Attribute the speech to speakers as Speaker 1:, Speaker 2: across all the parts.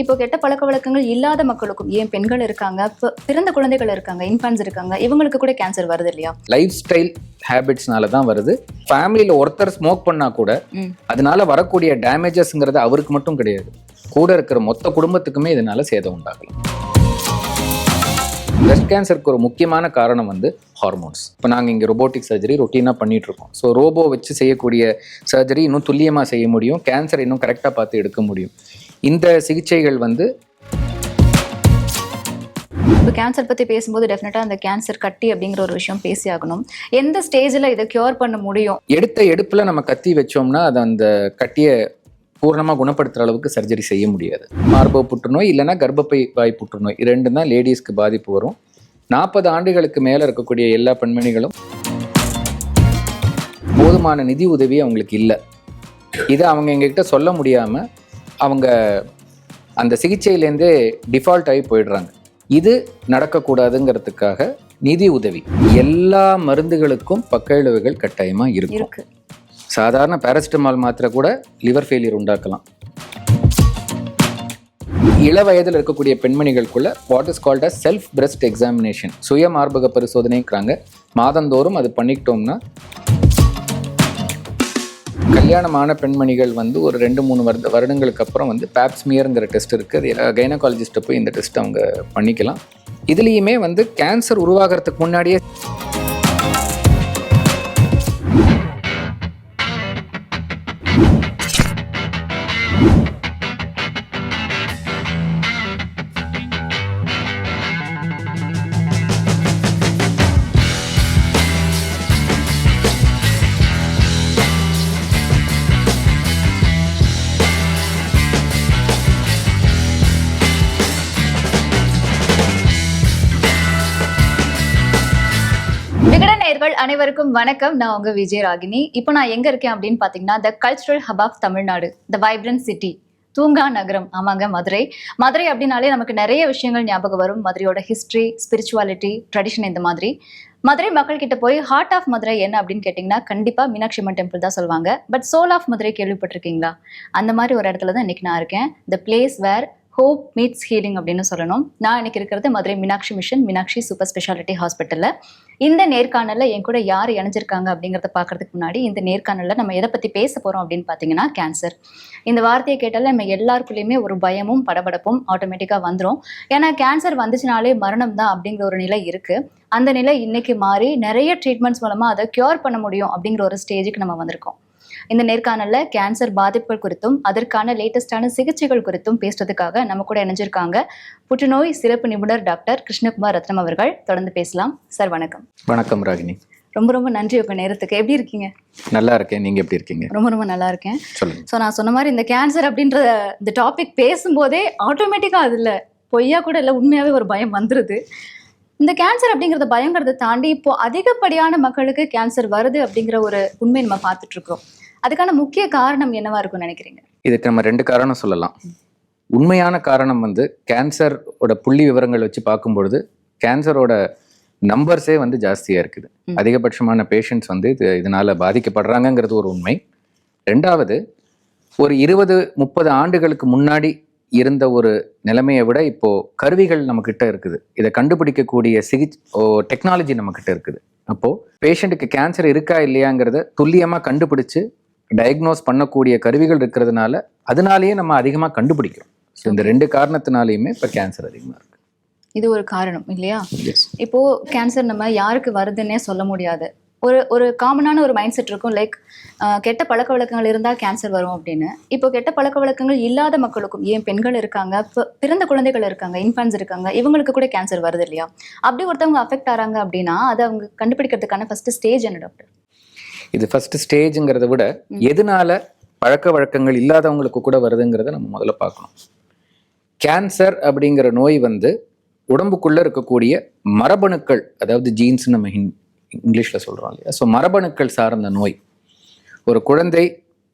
Speaker 1: இப்போ கெட்ட பழக்க வழக்கங்கள் இல்லாத மக்களுக்கும் ஏன் பெண்கள் இருக்காங்க பிறந்த குழந்தைகள் இருக்காங்க இன்ஃபான்ஸ் இருக்காங்க இவங்களுக்கு கூட கேன்சர் வருது இல்லையா?
Speaker 2: லைஃப் ஸ்டைல் ஹேபிட்ஸ்னால தான் வருது. ஃபேமிலியில் ஒருத்தர் ஸ்மோக் பண்ணா கூட. அதனால வரக்கூடிய டேமேஜஸ்ங்கிறது அவருக்கு மட்டும் கிடையாது. கூட இருக்கிற மொத்த குடும்பத்துக்குமே இதனால சேதம் உண்டாகலாம். பிரஸ்ட் கேன்சருக்கு ஒரு முக்கியமான காரணம் வந்து ஹார்மோன்ஸ் இப்போ நாங்கள் இங்கே robotic சர்ஜரி ரொட்டீனாக பண்ணிட்டு இருக்கோம் ஸோ ரோபோ வச்சு செய்யக்கூடிய சர்ஜரி இன்னும் துல்லியமாக செய்ய முடியும். கேன்சர் இன்னும் கரெக்டாக பார்த்து எடுக்க முடியும். இந்த சிகிச்சைகள் வந்து
Speaker 1: இப்போ கேன்சர் பத்தி பேசும்போது டெஃபினட்டா அந்த கேன்சர் கட்டி அப்படிங்கிற ஒரு விஷயம் பேசி ஆகணும் எந்த ஸ்டேஜ்ல இதை கியூர் பண்ண முடியும்?
Speaker 2: எடுத்த எடுப்பில் நம்ம கத்தி வச்சோம்னா அது அந்த கட்டியை பூர்ணமாக குணப்படுத்துகிற அளவுக்கு சர்ஜரி செய்ய முடியாது. மார்பக புற்றுநோய் இல்லைன்னா கர்ப்பப்பை வாய் புற்றுநோய். இது ரெண்டும் தான் லேடிஸ்க்கு பாதிப்பு வரும். நாற்பது ஆண்டுகளுக்கு மேலே இருக்கக்கூடிய எல்லா பெண்மணிகளும் போதுமான நிதி உதவி அவங்களுக்கு இல்லை. இதை அவங்க எங்ககிட்ட சொல்ல முடியாமல் அவங்க அந்த சிகிச்சையிலேருந்தே டிஃபால்ட் ஆகி போயிடுறாங்க. இது நடக்கக்கூடாதுங்கிறதுக்காக நிதி உதவி. எல்லா மருந்துகளுக்கும் பக்க விளைவுகள் கட்டாயமாக இருக்கும்.
Speaker 1: இருக்கு.
Speaker 2: சாதாரண பேராசிட்டமால் மாத்திரை கூட லிவர் ஃபெயிலியர் உண்டாக்கலாம். இள வயதில் இருக்கக்கூடிய பெண்மணிகளுக்குள்ள what is called as self breast examination சுய மார்பக பரிசோதனைங்கிறாங்க. மாதந்தோறும் அது பண்ணிக்கிட்டோம்னா கல்யாணமான பெண்மணிகள் வந்து ஒரு ரெண்டு மூணு வருட வருடங்களுக்கு அப்புறம் வந்து பேப்ஸ்மியருங்கிற டெஸ்ட் இருக்குது அது கைனகாலஜிஸ்ட்டை போய் இந்த டெஸ்ட் அவங்க பண்ணிக்கலாம். இதுலேயுமே வந்து கேன்சர் உருவாகிறதுக்கு முன்னாடியே
Speaker 1: அனைவருக்கும் வணக்கம். நான் உங்க விஜய் ராகினி இப்போ நான் எங்க இருக்கேன் அப்படின்னு பாத்தீங்கன்னா the cultural hub of Tamil Nadu the vibrant city தூங்கா நகரம். ஆமாங்க மதுரை. மதுரை அப்படின்னாலே நமக்கு நிறைய விஷயங்கள் ஞாபகம் வரும். மதுரையோட ஹிஸ்ட்ரி ஸ்பிரிச்சுவாலிட்டி ட்ரெடிஷன் இந்த மாதிரி. மதுரை மக்கள் கிட்ட போய் ஹார்ட் ஆஃப் மதுரை என்ன அப்படின்னு கேட்டிங்கன்னா கண்டிப்பாக மீனாட்சி அம்மன் டெம்பிள் தான் சொல்லுவாங்க. பட் சோல் ஆஃப் மதுரை கேள்விப்பட்டிருக்கீங்களா? அந்த மாதிரி ஒரு இடத்துல தான் இன்னைக்கு நான் இருக்கேன். The place where hope meets healing அப்படின்னு சொல்லணும். நான் இன்னைக்கு இருக்கிறது Madurai Meenakshi mission Meenakshi super speciality ஹாஸ்பிட்டல்ல இந்த நேர்காணல்ல என் கூட யார் இணைஞ்சிருக்காங்க அப்படிங்கறத பார்க்கறதுக்கு முன்னாடி இந்த நேர்காணல்ல நம்ம எதை பத்தி பேச போறோம் அப்படின்னு பாத்தீங்கன்னா கேன்சர் இந்த வார்த்தையை கேட்டால நம்ம எல்லாருக்குள்ளயுமே ஒரு பயமும் படபடப்பும் ஆட்டோமேட்டிக்கா வந்துடும் ஏன்னா கேன்சர் வந்துச்சுனாலே மரணம் தான் அப்படிங்கிற ஒரு நிலை இருக்கு. அந்த நிலை இன்னைக்கு மாறி நிறைய ட்ரீட்மெண்ட்ஸ் மூலமா அதை கியூர் பண்ண முடியும் அப்படிங்கிற ஒரு ஸ்டேஜுக்கு நம்ம வந்திருக்கோம். இந்த நேர்காணல்ல கேன்சர் பாதிப்புகள் குறித்தும் அதற்கான லேட்டஸ்டான சிகிச்சைகள் குறித்தும் பேசுறதுக்காக நம்ம கூட இணைஞ்சிருக்காங்க. புற்றுநோய் சிறப்பு நிபுணர் டாக்டர் கிருஷ்ணகுமார் ரத்னம் அவர்கள். தொடர்ந்து பேசலாம். சார் வணக்கம்.
Speaker 2: வணக்கம் ராகினி.
Speaker 1: ரொம்ப ரொம்ப நன்றி உங்க நேரத்துக்கு. எப்படி இருக்கீங்க?
Speaker 2: நல்லா இருக்கேன். நீங்கள் எப்படி இருக்கீங்க?
Speaker 1: ரொம்ப ரொம்ப நல்லா இருக்கேன். ஸோ நான் சொன்ன மாதிரி இந்த கேன்சர் அப்படின்ற இந்த டாபிக் பேசும்போதே ஆட்டோமேட்டிக்காக அதில் பொய்யா கூட இல்லை உண்மையாகவே ஒரு பயம் வந்துடுது இந்த கேன்சர் அப்படிங்கிறத பயங்கிறத தாண்டி இப்போ அதிகப்படியான மக்களுக்கு கேன்சர் வருது அப்படிங்கிற ஒரு உண்மையை நம்ம பார்த்துட்டு இருக்கோம் அதுக்கான முக்கிய காரணம் என்னவா இருக்கும்னு நினைக்கிறீங்க?
Speaker 2: இதுக்கு நம்ம ரெண்டு காரணம் சொல்லலாம். உண்மையான காரணம் வந்து கேன்சரோட புள்ளி விவரங்கள் வச்சு பார்க்கும்பொழுது கேன்சரோட நம்பர்ஸே வந்து ஜாஸ்தியாக இருக்குது. அதிகபட்சமான பேஷண்ட்ஸ் வந்து இது இதனால பாதிக்கப்படுறாங்கங்கிறது ஒரு உண்மை. ரெண்டாவது ஒரு இருபது முப்பது ஆண்டுகளுக்கு முன்னாடி இருந்த ஒரு நிலைமையை விட இப்போ கருவிகள் நம்மக்கிட்ட இருக்குது. இதை கண்டுபிடிக்கக்கூடிய சிகிச் ஓ டெக்னாலஜி நம்மக்கிட்ட இருக்குது. அப்போ பேஷண்ட்டுக்கு கேன்சர் இருக்கா இல்லையாங்கிறத துல்லியமாக கண்டுபிடிச்சு டயக்னோஸ் பண்ணக்கூடிய கருவிகள் இருக்கிறதுனால அதனாலேயே நம்ம அதிகமாக கண்டுபிடிக்கிறோம். ஸோ இந்த ரெண்டு காரணத்தினாலேயுமே இப்போ கேன்சர் அதிகமாக இருக்கு.
Speaker 1: இது ஒரு காரணம் இல்லையா? இப்போ கேன்சர் நம்ம யாருக்கு வருதுன்னே சொல்ல முடியாது. ஒரு ஒரு காமனான ஒரு மைண்ட் செட் இருக்கும் லைக் கெட்ட பழக்க வழக்கங்கள் இருந்தால் கேன்சர் வரும் அப்படின்னு. இப்போ கெட்ட பழக்க வழக்கங்கள் இல்லாத மக்களுக்கும் ஏன் பெண்கள் இருக்காங்க பிறந்த குழந்தைகள் இருக்காங்க இன்ஃபான்ஸ் இருக்காங்க இவங்களுக்கு கூட கேன்சர் வருது இல்லையா? அப்படி ஒருத்தவங்க அஃபெக்ட் ஆறாங்க அப்படின்னா அதை அவங்க கண்டுபிடிக்கிறதுக்கான ஃபர்ஸ்ட் ஸ்டேஜ் என்ன டாக்டர்
Speaker 2: இது ஃபர்ஸ்ட் ஸ்டேஜுங்கிறத விட. எதனால பழக்க வழக்கங்கள் இல்லாதவங்களுக்கு கூட வருதுங்கிறத நம்ம முதல்ல பார்க்கணும். கேன்சர் அப்படிங்கிற நோய் வந்து உடம்புக்குள்ள இருக்கக்கூடிய மரபணுக்கள் அதாவது ஜீன்ஸ் நம்ம இங்கிலீஷில் சொல்கிறோம் இல்லையா? ஸோ மரபணுக்கள் சார்ந்த நோய். ஒரு குழந்தை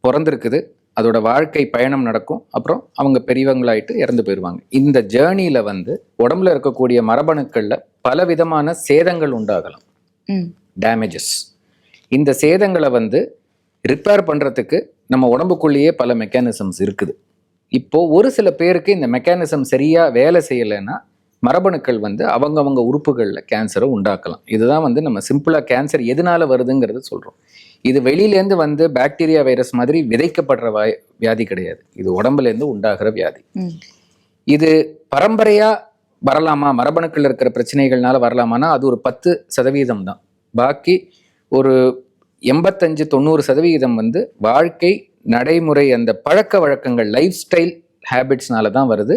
Speaker 2: பிறந்திருக்குது அதோட வாழ்க்கை பயணம் நடக்கும் அப்புறம் அவங்க பெரியவங்களாயிட்டு இறந்து போயிடுவாங்க. இந்த ஜேர்னியில் வந்து உடம்புல இருக்கக்கூடிய மரபணுக்களில் பலவிதமான சேதங்கள் உண்டாகலாம். டேமேஜஸ் இந்த சேதங்களை வந்து ரிப்பேர் பண்ணுறதுக்கு நம்ம உடம்புக்குள்ளேயே பல மெக்கானிசம்ஸ் இருக்குது. இப்போ ஒரு சில பேருக்கு இந்த மெக்கானிசம் சரியா வேலை செய்யலைன்னா மரபணுக்கள் வந்து அவங்கவங்க உறுப்புகளில் கேன்சரை உண்டாக்கலாம். இதுதான் வந்து நம்ம சிம்பிளாக கேன்சர் எதனால வருதுங்கிறது சொல்கிறோம் இது வெளியிலேருந்து வந்து பாக்டீரியா வைரஸ் மாதிரி விதைக்கப்படுற வாய் வியாதி கிடையாது. இது உடம்புலேருந்து உண்டாகிற வியாதி. இது பரம்பரையா வரலாமா? மரபணுக்கள் இருக்கிற பிரச்சனைகள்னால வரலாமான்னா அது ஒரு பத்து சதவீதம் தான். பாக்கி ஒரு எண்பத்தஞ்சு தொண்ணூறு சதவீதம் வந்து வாழ்க்கை நடைமுறை அந்த பழக்க வழக்கங்கள் லைஃப் ஸ்டைல் ஹேபிட்ஸ்னால தான் வருது.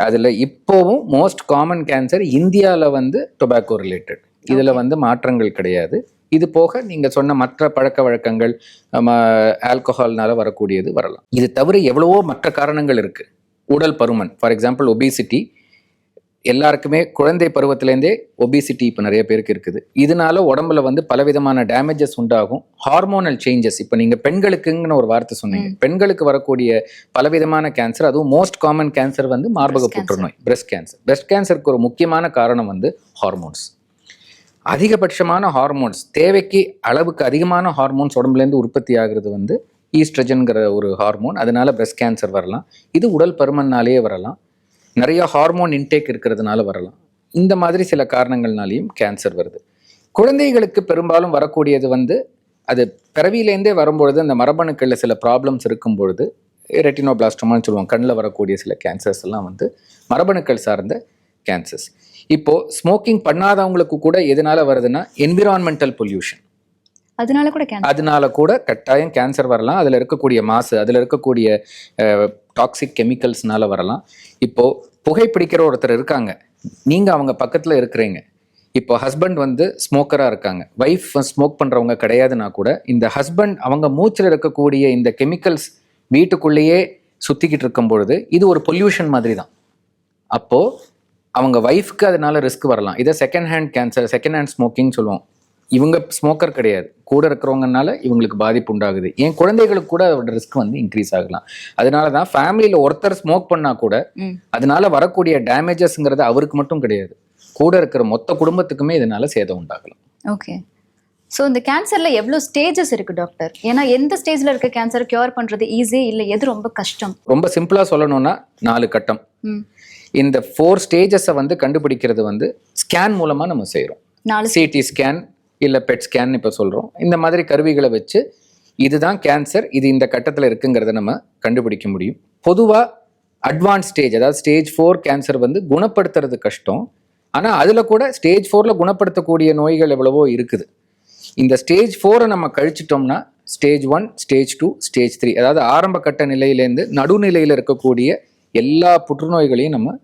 Speaker 2: அதில் இப்போவும் மோஸ்ட் காமன் கேன்சர் இந்தியாவில் வந்து டொபாக்கோ ரிலேட்டட் இதில் வந்து மாற்றங்கள் கிடையாது. இது போக நீங்கள் சொன்ன மற்ற பழக்க வழக்கங்கள் ஆல்கஹால்னால வரக்கூடியது வரலாம். இது தவிர எவ்வளவோ மற்ற காரணங்கள் இருக்குது உடல் பருமன் ஃபார் எக்ஸாம்பிள் ஒபிசிட்டி எல்லாருக்குமே குழந்தை பருவத்திலேருந்தே ஒபிசிட்டி இப்போ நிறைய பேருக்கு இருக்குது. இதனால உடம்புல வந்து பலவிதமான டேமேஜஸ் உண்டாகும். ஹார்மோனல் சேஞ்சஸ் இப்போ நீங்கள் பெண்களுக்குங்கன்னு ஒரு வார்த்தை சொன்னீங்க. பெண்களுக்கு வரக்கூடிய பலவிதமான கேன்சர் அதுவும் மோஸ்ட் காமன் கேன்சர் வந்து மார்பக. புற்றுநோய் பிரஸ்ட் கேன்சர் பிரஸ்ட் கேன்சருக்கு ஒரு முக்கியமான காரணம் வந்து ஹார்மோன்ஸ் அதிகபட்சமான ஹார்மோன்ஸ் தேவைக்கு அளவுக்கு அதிகமான ஹார்மோன்ஸ் உடம்புலேருந்து உற்பத்தி ஆகுறது வந்து ஈஸ்ட்ரஜன்கிற ஒரு ஹார்மோன் அதனால பிரஸ்ட் கேன்சர் வரலாம். இது உடல் பருமன்னாலேயே வரலாம். நிறைய ஹார்மோன் இன்டேக் இருக்கிறதுனால வரலாம். இந்த மாதிரி சில காரணங்கள்னாலையும் கேன்சர் வருது. குழந்தைகளுக்கு பெரும்பாலும் வரக்கூடியது வந்து அது பிறவியிலேருந்தே வரும்பொழுது அந்த மரபணுக்களில் சில ப்ராப்ளம்ஸ் இருக்கும் பொழுது ரெட்டினோபிளாஸ்டோமான்னு சொல்லுவோம் கண்ணில் வரக்கூடிய சில கேன்சர்ஸ் எல்லாம் வந்து மரபணுக்கள் சார்ந்த கேன்சர்ஸ் இப்போ ஸ்மோக்கிங் பண்ணாதவங்களுக்கு கூட எதனால வருதுன்னா என்விரான்மெண்டல் பொல்யூஷன்
Speaker 1: அதனால கூட
Speaker 2: அதனால கூட கட்டாயம் கேன்சர் வரலாம். அதில் இருக்கக்கூடிய மாசு அதில் இருக்கக்கூடிய டாக்ஸிக் கெமிக்கல்ஸ்னால வரலாம். இப்போ புகைப்பிடிக்கிற ஒருத்தர் இருக்காங்க. நீங்க அவங்க பக்கத்துல இருக்கிறீங்க. இப்போ ஹஸ்பண்ட் வந்து ஸ்மோக்கராக இருக்காங்க. ஒய்ஃப் ஸ்மோக் பண்ணுறவங்க கிடையாதுன்னா கூட இந்த ஹஸ்பண்ட் அவங்க மூச்சில் இருக்கக்கூடிய இந்த கெமிக்கல்ஸ் வீட்டுக்குள்ளேயே சுற்றிக்கிட்டு இருக்கும் பொழுது இது ஒரு பொல்யூஷன் மாதிரி தான் அப்போது அவங்க ஒய்ஃப்க்கு அதனால ரிஸ்க் வரலாம். இதை second hand cancer second hand smoking சொல்லுவோம். இவங்க ஸ்மோக்கர் கிடையாது. கூட இருக்கிறவங்கனால இவங்களுக்கு பாதிப்பு உண்டாகுது. என் குழந்தைகளுக்கு கூட அதோட ரிஸ்க் வந்து இன்க்ரீஸ் ஆகலாம். அதனால தான் ஃபேமிலியில் ஒருத்தர் ஸ்மோக் பண்ணா கூட. அதனால வரக்கூடிய டேமேஜஸ்ங்கிறது அவருக்கு மட்டும் கிடையாது. கூட இருக்கிற மொத்த குடும்பத்துக்குமே இதனால சேதம் உண்டாகலாம்.
Speaker 1: ஓகே ஸோ இந்த கேன்சர்ல எவ்வளோ ஸ்டேஜஸ் இருக்கு டாக்டர் ஏன்னா எந்த ஸ்டேஜ்ல இருக்க கேன்சர் கியூர் பண்றது ஈஸி இல்லை எது ரொம்ப கஷ்டம்?
Speaker 2: ரொம்ப சிம்பிளா சொல்லணும்னா நாலு கட்டம். இந்த ஃபோர் ஸ்டேஜஸை வந்து கண்டுபிடிக்கிறது வந்து ஸ்கேன் மூலமா நம்ம செய்கிறோம்
Speaker 1: நாலு
Speaker 2: சிடி ஸ்கேன் இல்லை பெட் ஸ்கேன் இப்போ சொல்கிறோம் இந்த மாதிரி கருவிகளை வச்சு இதுதான் கேன்சர் இது இந்த கட்டத்தில் இருக்குங்கிறத நம்ம கண்டுபிடிக்க முடியும். பொதுவாக அட்வான்ஸ் ஸ்டேஜ் அதாவது ஸ்டேஜ் ஃபோர் கேன்சர் வந்து குணப்படுத்துறது கஷ்டம். ஆனால் அதில் கூட ஸ்டேஜ் ஃபோரில் குணப்படுத்தக்கூடிய நோய்கள் எவ்வளவோ இருக்குது. இந்த ஸ்டேஜ் ஃபோரை நம்ம கழிச்சிட்டோம்னா stage one stage two stage three அதாவது ஆரம்ப கட்ட நிலையிலேருந்து நடுநிலையில் இருக்கக்கூடிய எல்லா புற்றுநோய்களையும் நம்ம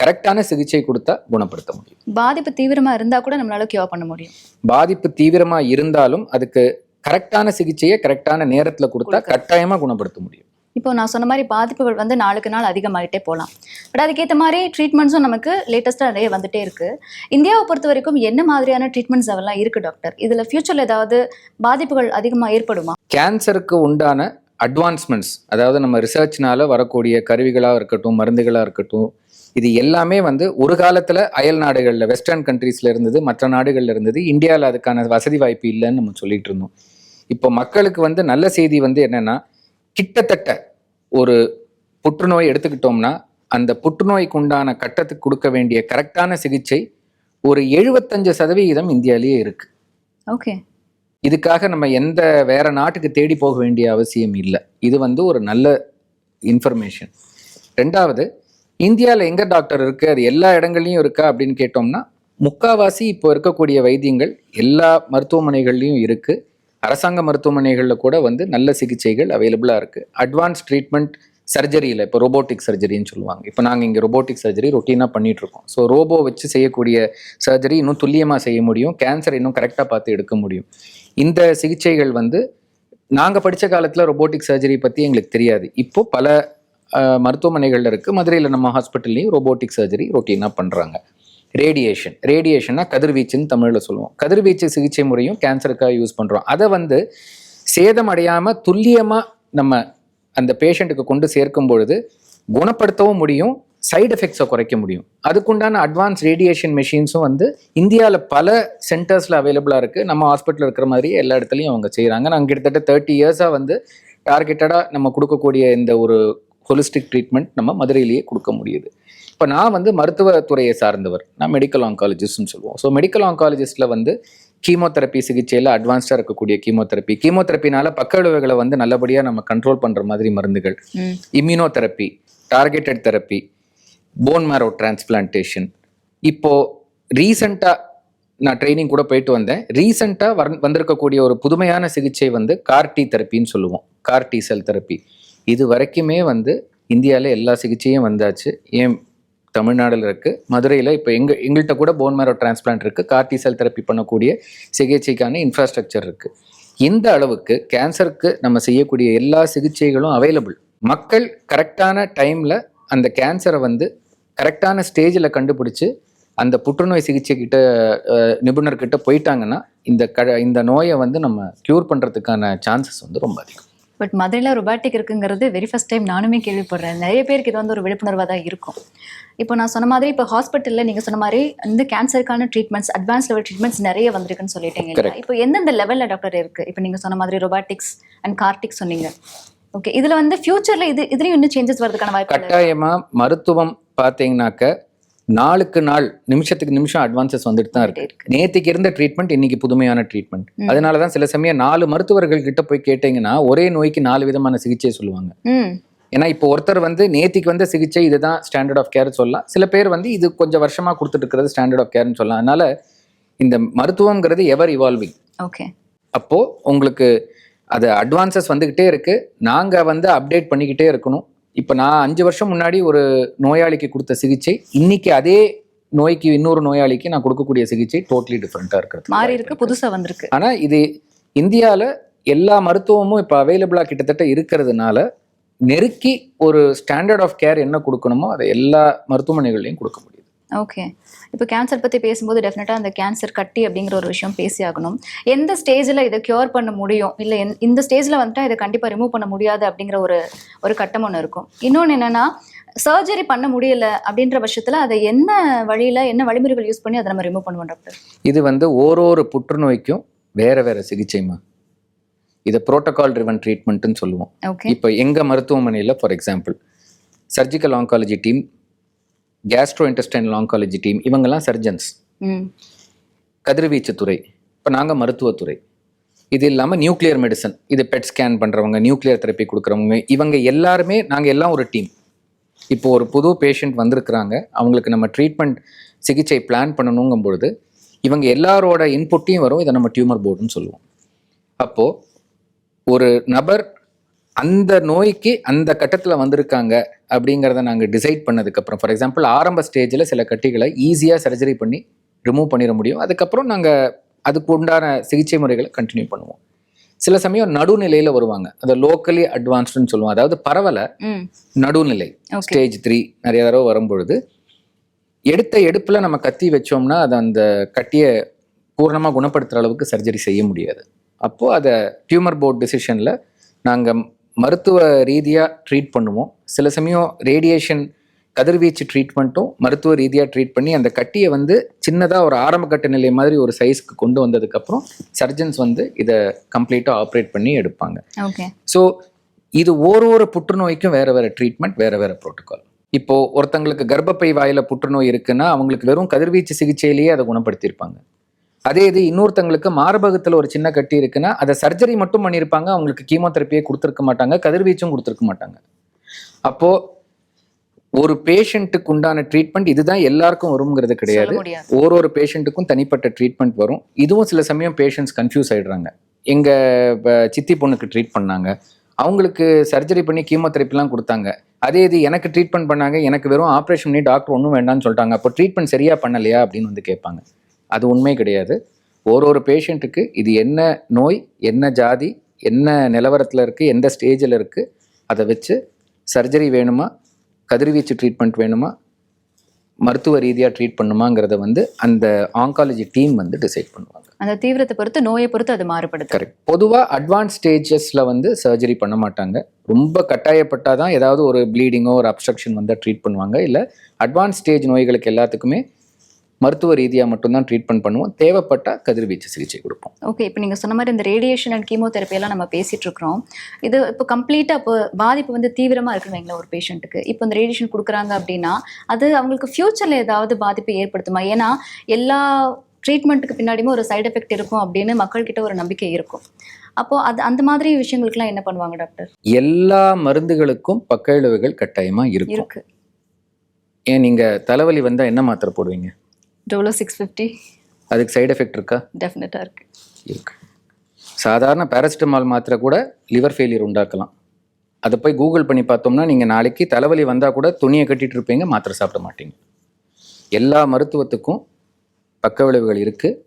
Speaker 2: கரெக்டான சிகிச்சை கொடுத்தா குணப்படுத்த முடியும்.
Speaker 1: பாதிப்பு தீவிரமா இருந்தா கூட நம்மளால கியூர் பண்ண முடியும்.
Speaker 2: பாதிப்பு தீவிரமா இருந்தாலும் அதுக்கு கரெக்டான சிகிச்சையை கரெக்டான நேரத்துல கொடுத்தா கட்டாயமா குணப்படுத்த முடியும்.
Speaker 1: இப்போ நான் சொன்ன மாதிரி பாதிப்புகள் வந்து நாளுக்கு நாள் அதிகமாகிட்டே போகலாம் பட் அதுக்கேற்ற மாதிரி ட்ரீட்மெண்ட்ஸும் நமக்கு லேட்டஸ்ட்டாக நிறைய வந்துட்டே இருக்கு. இந்தியாவை பொறுத்த வரைக்கும் என்ன மாதிரியான ட்ரீட்மெண்ட்ஸ் அதெல்லாம் இருக்கு டாக்டர் இதுல ஃபியூச்சர்ல ஏதாவது பாதிப்புகள் அதிகமாக ஏற்படுமா?
Speaker 2: கேன்சருக்கு உண்டான அட்வான்ஸ்மெண்ட்ஸ் அதாவது நம்ம ரிசர்ச்னால வரக்கூடிய கருவிகளாக இருக்கட்டும் மருந்துகளாக இருக்கட்டும் இது எல்லாமே வந்து ஒரு காலத்தில் அயல் நாடுகளில் வெஸ்டர்ன் கண்ட்ரீஸில் இருந்தது மற்ற நாடுகளில் இருந்தது. இந்தியாவில் அதுக்கான வசதி வாய்ப்பு இல்லைன்னு நம்ம சொல்லிட்டு இருந்தோம். இப்போ மக்களுக்கு வந்து நல்ல செய்தி வந்து என்னன்னா கிட்டத்தட்ட ஒரு புற்றுநோய் எடுத்துக்கிட்டோம்னா அந்த புற்றுநோய்க்கு உண்டான கட்டத்துக்கு கொடுக்க வேண்டிய கரெக்டான சிகிச்சை ஒரு எழுபத்தஞ்சு சதவிகிதம் இந்தியாவிலேயே இருக்கு.
Speaker 1: ஓகே.
Speaker 2: இதுக்காக நம்ம எந்த வேற நாட்டுக்கு தேடி போக வேண்டிய அவசியம் இல்லை. இது வந்து ஒரு நல்ல இன்ஃபர்மேஷன் ரெண்டாவது இந்தியாவில் எங்கே டாக்டர் இருக்குது அது எல்லா இடங்கள்லையும் இருக்கா? அப்படின்னு கேட்டோம்னா முக்காவாசி இப்போ இருக்கக்கூடிய வைத்தியங்கள் எல்லா மருத்துவமனைகள்லையும் இருக்குது அரசாங்க மருத்துவமனைகளில் கூட வந்து நல்ல சிகிச்சைகள் அவைலபிளாக இருக்குது அட்வான்ஸ் ட்ரீட்மெண்ட் சர்ஜரியில் இப்போ ரோபோட்டிக் சர்ஜரின்னு சொல்லுவாங்க. இப்போ நாங்கள் இங்கே ரோபோட்டிக் சர்ஜரி ரொட்டீனாக பண்ணிட்டு இருக்கோம் ஸோ ரோபோ வச்சு செய்யக்கூடிய சர்ஜரி இன்னும் துல்லியமாக செய்ய முடியும். கேன்சர் இன்னும் கரெக்டாக பார்த்து எடுக்க முடியும். இந்த சிகிச்சைகள் வந்து நாங்கள் படித்த காலத்தில் ரோபோட்டிக் சர்ஜரி பற்றி எங்களுக்கு தெரியாது. இப்போது பல மருத்துவமனைகளில் இருக்குது மதுரையில் நம்ம ஹாஸ்பிட்டல்லையும் ரோபோட்டிக் சர்ஜரி ரொட்டீனாக பண்ணுறாங்க ரேடியேஷன் ரேடியேஷன்னா கதிர்வீச்சுன்னு தமிழில் சொல்லுவோம். கதிர்வீச்சு சிகிச்சை முறையும் கேன்சருக்காக யூஸ் பண்ணுறோம் அதை வந்து சேதம் அடையாமல் துல்லியமாக நம்ம அந்த பேஷண்ட்டுக்கு கொண்டு சேர்க்கும் பொழுது குணப்படுத்தவும் முடியும் சைடு எஃபெக்ட்ஸை குறைக்க முடியும். அதுக்குண்டான அட்வான்ஸ் ரேடியேஷன் மெஷின்ஸும் வந்து இந்தியாவில் பல சென்டர்ஸில் அவைலபிளாக இருக்குது நம்ம ஹாஸ்பிட்டலில் இருக்கிற மாதிரி எல்லா இடத்துலையும் அவங்க செய்கிறாங்க நாங்கள் கிட்டத்தட்ட தேர்ட்டி இயர்ஸாக வந்து டார்கெட்டடாக நம்ம கொடுக்கக்கூடிய இந்த ஒரு ஹோலிஸ்டிக் ட்ரீட்மெண்ட் நம்ம மதுரையிலேயே கொடுக்க முடியுது. இப்போ நான் வந்து மருத்துவத்துறையை சார்ந்தவர். நான் மெடிக்கல் ஆங்காலஜிஸ்ட்னு சொல்லுவோம். ஸோ மெடிக்கல் ஆங்காலஜிஸ்ட்டில் வந்து கீமோதெரப்பி சிகிச்சையில் அட்வான்ஸ்டாக இருக்கக்கூடிய கீமோதெரப்பி கீமோதெரப்பினால பக்க விளைவுகளை வந்து நல்லபடியாக நம்ம கண்ட்ரோல் பண்ணுற மாதிரி மருந்துகள். Immunotherapy targeted therapy bone marrow transplantation இப்போ ரீசண்டாக நான் ட்ரைனிங் கூட போயிட்டு வந்தேன். ரீசண்டாக வர் வந்திருக்கக்கூடிய ஒரு புதுமையான சிகிச்சை வந்து கார்டி தெரப்பின்னு சொல்லுவோம். கார்டி செல் தெரப்பி இது வரைக்குமே வந்து இந்தியாவில் எல்லா சிகிச்சையும் வந்தாச்சு. ஏன் தமிழ்நாடில் இருக்குது மதுரையில் இப்போ எங்கள் எங்கள்கிட்ட கூட போன் மேரோ டிரான்ஸ்பிளான்ட் இருக்குது கார்டி செல் தெரப்பி பண்ணக்கூடிய சிகிச்சைக்கான இன்ஃப்ராஸ்ட்ரக்சர் இருக்குது இந்த அளவுக்கு கேன்சருக்கு நம்ம செய்யக்கூடிய எல்லா சிகிச்சைகளும் அவைலபிள் மக்கள் கரெக்டான டைமில் அந்த கேன்சரை வந்து கரெக்டான ஸ்டேஜில் கண்டுபிடிச்சி அந்த புற்றுநோய் சிகிச்சை கிட்ட நிபுணர்கிட்ட போயிட்டாங்கன்னா இந்த க இந்த நோயை வந்து நம்ம க்யூர் பண்ணுறதுக்கான சான்சஸ் வந்து ரொம்ப அதிகம்.
Speaker 1: பட் மதுரையில் ரொபாட்டிக் இருக்குங்கிறது வெரி ஃபர்ஸ்ட் டைம் நானுமே கேள்விப்படுறேன். நிறைய பேருக்கு இது வந்து ஒரு விழிப்புணர்வாக தான் இருக்கும். இப்போ நான் சொன்ன மாதிரி இப்போ ஹாஸ்பிட்டலில் நீங்கள் சொன்ன மாதிரி இந்த கேன்சருக்கான ட்ரீட்மெண்ட்ஸ் அட்வான்ஸ் லெவல் ட்ரீட்மெண்ட்ஸ் நிறைய வந்திருக்குன்னு சொல்லிட்டீங்க? இப்போ எந்தெந்த லெவலில் டாக்டர் இருக்கு? இப்போ நீங்கள் சொன்ன மாதிரி ரொபாட்டிக்ஸ் அண்ட் கார்டிக் சொன்னீங்க. ஓகே இதில் வந்து ஃபியூச்சரில் இது இதுலேயும் இன்னும் சேஞ்சஸ் வரதுக்கான வாய்ப்பு
Speaker 2: கட்டாயமா மருத்துவம் பார்த்தீங்கன்னாக்க நாளுக்கு நாள் நிமிஷத்துக்கு நிமிஷம் அட்வான்சஸ் வந்துட்டு தான் இருக்கு. நேத்திக்கு இருந்த ட்ரீட்மெண்ட் இன்னைக்கு புதுமையான ட்ரீட்மெண்ட். அதனால தான் சில சமயம் நாலு மருத்துவர்கள் கிட்ட போய் கேட்டீங்கன்னா ஒரே நோய்க்கு நாலு விதமான சிகிச்சை சொல்லுவாங்க. ஏன்னா இப்போ ஒருத்தர் வந்து நேத்திக்கு வந்த சிகிச்சை இதுதான் ஸ்டாண்டர்ட் ஆஃப் கேர் சொல்லலாம். சில பேர் வந்து இது கொஞ்சம் வருஷமா கொடுத்துட்டு இருக்கிறது ஸ்டாண்டர்ட் ஆஃப் கேர்னு சொல்லலாம். அதனால இந்த மருத்துவம்ங்கிறது எவர் இவால்விங்
Speaker 1: ஓகே.
Speaker 2: அப்போ உங்களுக்கு அது அட்வான்சஸ் வந்துக்கிட்டே இருக்கு. நாங்க வந்து அப்டேட் பண்ணிக்கிட்டே இருக்கணும். இப்போ நான் அஞ்சு வருஷம் முன்னாடி ஒரு நோயாளிக்கு கொடுத்த சிகிச்சை இன்னைக்கு அதே நோய்க்கு இன்னொரு நோயாளிக்கு நான் கொடுக்கக்கூடிய சிகிச்சை டோட்டலி டிஃப்ரெண்ட்டாக இருக்கிறது
Speaker 1: மாறி இருக்கு புதுசா வந்திருக்கு.
Speaker 2: ஆனா இது இந்தியாவில் எல்லா மருத்துவமும் இப்போ அவைலபிளாக கிட்டத்தட்ட இருக்கிறதுனால நெருக்கி ஒரு ஸ்டாண்டர்ட் ஆஃப் கேர் என்ன கொடுக்கணுமோ அதை எல்லா மருத்துவமனைகள்லையும் கொடுக்க முடியுது.
Speaker 1: ஓகே இப்போ கேன்சர் பற்றி பேசும்போது டெஃபினட்டாக அந்த கேன்சர் கட்டி அப்படிங்கிற ஒரு விஷயம் பேசி ஆகணும். எந்த ஸ்டேஜில் இதை க்யூர் பண்ண முடியும்? இல்லை இந்த ஸ்டேஜில் வந்துட்டா இதை கண்டிப்பாக ரிமூவ் பண்ண முடியாது அப்படிங்கிற ஒரு ஒரு கட்டம் ஒன்று இருக்கும். இன்னொன்று என்னென்னா சர்ஜரி பண்ண முடியல அப்படின்ற பட்சத்தில் அதை என்ன வழியில் என்ன வழிமுறைகள் யூஸ் பண்ணி அதை நம்ம ரிமூவ் பண்ணுவோம் டாக்டர்
Speaker 2: இது வந்து ஓரொரு புற்றுநோய்க்கும் வேற வேற சிகிச்சைமா இதை புரோட்டோகால் ட்ரிவன் ட்ரீட்மெண்ட்னு சொல்லுவோம். இப்போ எங்க மருத்துவமனையில் for example surgical oncology team gastro intestinal oncology team இவங்கெல்லாம் சர்ஜன்ஸ்
Speaker 1: ம்.
Speaker 2: கதிர்வீச்சு துறை இப்போ நாங்கள் மருத்துவத்துறை. இது இல்லாமல் நியூக்ளியர் மெடிசன் இது பெட் ஸ்கேன் பண்ணுறவங்க நியூக்ளியர் தெரப்பி கொடுக்குறவங்க இவங்க எல்லாருமே நாங்கள் எல்லாம் ஒரு டீம் இப்போ ஒரு புது பேஷண்ட் வந்திருக்கிறாங்க அவங்களுக்கு நம்ம ட்ரீட்மெண்ட் சிகிச்சை பிளான் பண்ணணுங்கும் பொழுது இவங்க எல்லாரோட இன்புட்டையும் வரும் இதை நம்ம டியூமர் போர்டுன்னு சொல்லுவோம். அப்போது ஒரு நபர் அந்த நோய்க்கு அந்த கட்டத்தில் வந்திருக்காங்க அப்படிங்கிறத நாங்கள் டிசைட் பண்ணதுக்கப்புறம் ஃபார் எக்ஸாம்பிள் ஆரம்ப ஸ்டேஜில் சில கட்டிகளை ஈஸியாக சர்ஜரி பண்ணி ரிமூவ் பண்ணிட முடியும். அதுக்கப்புறம் நாங்கள் அதுக்கு உண்டான சிகிச்சை முறைகளை கண்டினியூ பண்ணுவோம். சில சமயம் நடுநிலையில் வருவாங்க. அதை லோக்கலி அட்வான்ஸ்டுன்னு சொல்லுவோம். அதாவது பரவலை நடுநிலை ஸ்டேஜ் த்ரீ நிறைய தடவை வரும்பொழுது எடுத்த எடுப்பில் நம்ம கத்தி வச்சோம்னா அதை அந்த கட்டியை பூர்ணமாக குணப்படுத்துகிற அளவுக்கு சர்ஜரி செய்ய முடியாது. அப்போது அதை டியூமர் போர்ட் டிசிஷனில் நாங்கள் மருத்துவ ரீதியாக ட்ரீட் பண்ணுவோம் சில சமயம் ரேடியேஷன் கதிர்வீச்சு ட்ரீட்மெண்ட்டும் மருத்துவ ரீதியாக ட்ரீட் பண்ணி அந்த கட்டியை வந்து சின்னதாக ஒரு ஆரம்ப கட்ட நிலை மாதிரி ஒரு சைஸ்க்கு கொண்டு வந்ததுக்கப்புறம் சர்ஜன்ஸ் வந்து இதை கம்ப்ளீட்டாக ஆப்ரேட் பண்ணி எடுப்பாங்க.
Speaker 1: ஓகே
Speaker 2: ஸோ இது ஒரு ஒரு புற்றுநோய்க்கும் வேற வேற ட்ரீட்மெண்ட் வேற வேற ப்ரோட்டோகால் இப்போ ஒருத்தங்களுக்கு கர்ப்பப்பை வாயில புற்றுநோய் இருக்குன்னா அவங்களுக்கு வெறும் கதிர்வீச்சு சிகிச்சையிலேயே அதை குணப்படுத்தியிருப்பாங்க. அதே இது இன்னொருத்தங்களுக்கு மார்பகத்தில் ஒரு சின்ன கட்டி இருக்குன்னா அதை சர்ஜரி மட்டும் பண்ணியிருப்பாங்க அவங்களுக்கு கீமோதெரப்பியே கொடுத்துருக்க மாட்டாங்க கதிர்வீச்சும் கொடுத்துருக்க மாட்டாங்க. அப்போ ஒரு பேஷண்ட்டுக்கு உண்டான ட்ரீட்மெண்ட் இதுதான் எல்லாருக்கும் வருங்கிறது கிடையாது. ஒரு ஒரு பேஷண்ட்டுக்கும் தனிப்பட்ட ட்ரீட்மெண்ட் வரும். இதுவும் சில சமயம் பேஷண்ட்ஸ் கன்ஃபியூஸ் ஆயிடுறாங்க. எங்க ப- சித்தி பொண்ணுக்கு ட்ரீட் பண்ணாங்க. அவங்களுக்கு சர்ஜரி பண்ணி கீமோதெரப்பிலாம் கொடுத்தாங்க. அதே இது எனக்கு ட்ரீட்மெண்ட் பண்ணாங்க எனக்கு வெறும் ஆப்ரேஷன் பண்ணி டாக்டர் ஒன்றும் வேண்டாம்னு சொல்லிட்டாங்க. அப்போ ட்ரீட்மெண்ட் சரியா பண்ணலையா அப்படின்னு வந்து கேட்பாங்க. அது உண்மை கிடையாது. ஒரு ஒரு பேஷண்ட்டுக்கு இது என்ன நோய் என்ன ஜாதி என்ன நிலவரத்தில் இருக்குது எந்த ஸ்டேஜில் இருக்குது அதை வச்சு சர்ஜரி வேணுமா கதிர்வீச்சு ட்ரீட்மெண்ட் வேணுமா மருத்துவ ரீதியாக ட்ரீட் பண்ணுமாங்கிறத வந்து அந்த ஆங்காலஜி டீம் வந்து டிசைட் பண்ணுவாங்க.
Speaker 1: அந்த தீவிரத்தை பொறுத்து நோயை பொறுத்து அது மாறுபடுது.
Speaker 2: கரெக்ட் பொதுவாக அட்வான்ஸ் ஸ்டேஜஸில் வந்து சர்ஜரி பண்ண மாட்டாங்க. ரொம்ப கட்டாயப்பட்டால் தான் ஏதாவது ஒரு ப்ளீடிங்கோ ஒரு அப்ஸ்ட்ரக்ஷன் வந்தால் ட்ரீட் பண்ணுவாங்க. இல்லை அட்வான்ஸ் ஸ்டேஜ் நோய்களுக்கு எல்லாத்துக்குமே மருத்துவ ரீதியாக மட்டும்தான் ட்ரீட்மெண்ட் பண்ணுவோம். தேவைப்பட்டால் கதிர்வீச்சு சிகிச்சை கொடுப்போம்.
Speaker 1: ஓகே இப்போ நீங்கள் சொன்ன மாதிரி இந்த ரேடியேஷன் அண்ட் கீமோதெரப்பி எல்லாம் நம்ம பேசிட்டு இருக்கிறோம் இது இப்போ கம்ப்ளீட்டாக இப்போ பாதிப்பு வந்து தீவிரமாக இருக்குன்னு வைங்களேன் ஒரு பேஷண்ட்டுக்கு இப்போ இந்த ரேடியேஷன் கொடுக்குறாங்க அப்படின்னா அது அவங்களுக்கு ஃப்யூச்சரில் ஏதாவது பாதிப்பை ஏற்படுத்துமா? ஏன்னா எல்லா ட்ரீட்மெண்ட்டுக்கு பின்னாடியுமே ஒரு சைடு எஃபெக்ட் இருக்கும் அப்படின்னு மக்கள்கிட்ட ஒரு நம்பிக்கை இருக்கும். அப்போ அது அந்த மாதிரி விஷயங்களுக்குலாம் என்ன பண்ணுவாங்க டாக்டர்
Speaker 2: எல்லா மருந்துகளுக்கும் பக்க விளைவுகள் கட்டாயமாக இருக்கும்.
Speaker 1: இருக்கு.
Speaker 2: ஏன் நீங்கள் தலைவலி வந்தால் என்ன மாத்திரை போடுவீங்க?
Speaker 1: டோலோ சிக்ஸ் ஃபிஃப்டி
Speaker 2: அதுக்கு சைடு எஃபெக்ட் இருக்கா?
Speaker 1: டெஃபினட்டாக இருக்கு.
Speaker 2: இருக்கு. சாதாரண பேராசிட்டமால் மாத்திரை கூட லிவர் ஃபெயிலியர் உண்டாக்கலாம். அதை போய் கூகுள் பண்ணி பார்த்தோம்னா நீங்கள் நாளைக்கு தலைவலி வந்தால் கூட துணியை கட்டிட்டு இருப்பீங்க மாத்திரை சாப்பிட மாட்டீங்க. எல்லா மருத்துவத்துக்கும் பக்க விளைவுகள் இருக்குது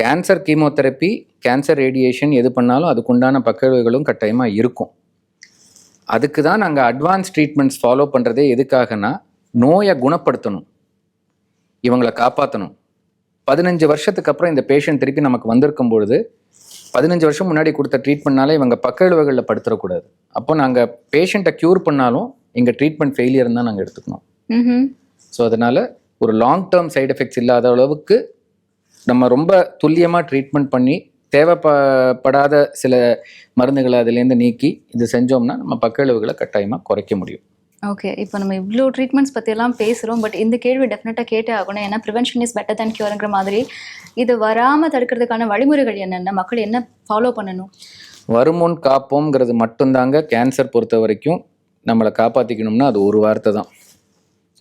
Speaker 2: கேன்சர் கீமோதெரப்பி கேன்சர் ரேடியேஷன் எது பண்ணாலும் அதுக்குண்டான பக்க விளைவுகளும் கட்டாயமாக இருக்கும். அதுக்கு தான் நாங்கள் அட்வான்ஸ் ட்ரீட்மெண்ட்ஸ் ஃபாலோ பண்ணுறதே எதுக்காகனா நோயை குணப்படுத்தணும். இவங்களை காப்பாற்றணும் பதினஞ்சு வருஷத்துக்கு அப்புறம் இந்த பேஷண்ட் திருப்பி நமக்கு வந்திருக்கும் பொழுது பதினஞ்சு வருஷம் முன்னாடி கொடுத்த ட்ரீட்மெண்ட்னால இவங்க பக்க விளைவுகளில் படுத்துடக்கூடாது அப்போ நாங்கள் பேஷண்ட்டை க்யூர் பண்ணாலும் எங்கள் ட்ரீட்மெண்ட் ஃபெயிலியர் தான் நாங்கள் எடுத்துக்கணும். ஸோ அதனால் ஒரு லாங் டேர்ம் சைடு எஃபெக்ட்ஸ் இல்லாத அளவுக்கு நம்ம ரொம்ப துல்லியமாக ட்ரீட்மெண்ட் பண்ணி தேவைப்படாத சில மருந்துகளை அதுலேருந்து நீக்கி இது செஞ்சோம்னா நம்ம பக்க விளைவுகளை கட்டாயமாக குறைக்க முடியும்.
Speaker 1: ஓகே இப்போ நம்ம இவ்வளோ ட்ரீட்மெண்ட்ஸ் பற்றியெல்லாம் பேசுகிறோம் பட் இந்த கேள்வி டெஃபினட்டாக கேட்டே ஆகணும். ஏன்னா ப்ரிவென்ஷன் இஸ் பெட்டர் தேன் கியூருங்கிற மாதிரி இது வராமல் தடுக்கிறதுக்கான வழிமுறைகள் என்னென்ன? மக்கள் என்ன ஃபாலோ பண்ணணும்?
Speaker 2: வருமுன் காப்போம்ங்கிறது மட்டும்தாங்க. கேன்சர் பொறுத்த வரைக்கும் நம்மளை காப்பாற்றிக்கணும்னா அது ஒரு வார்த்தை தான்.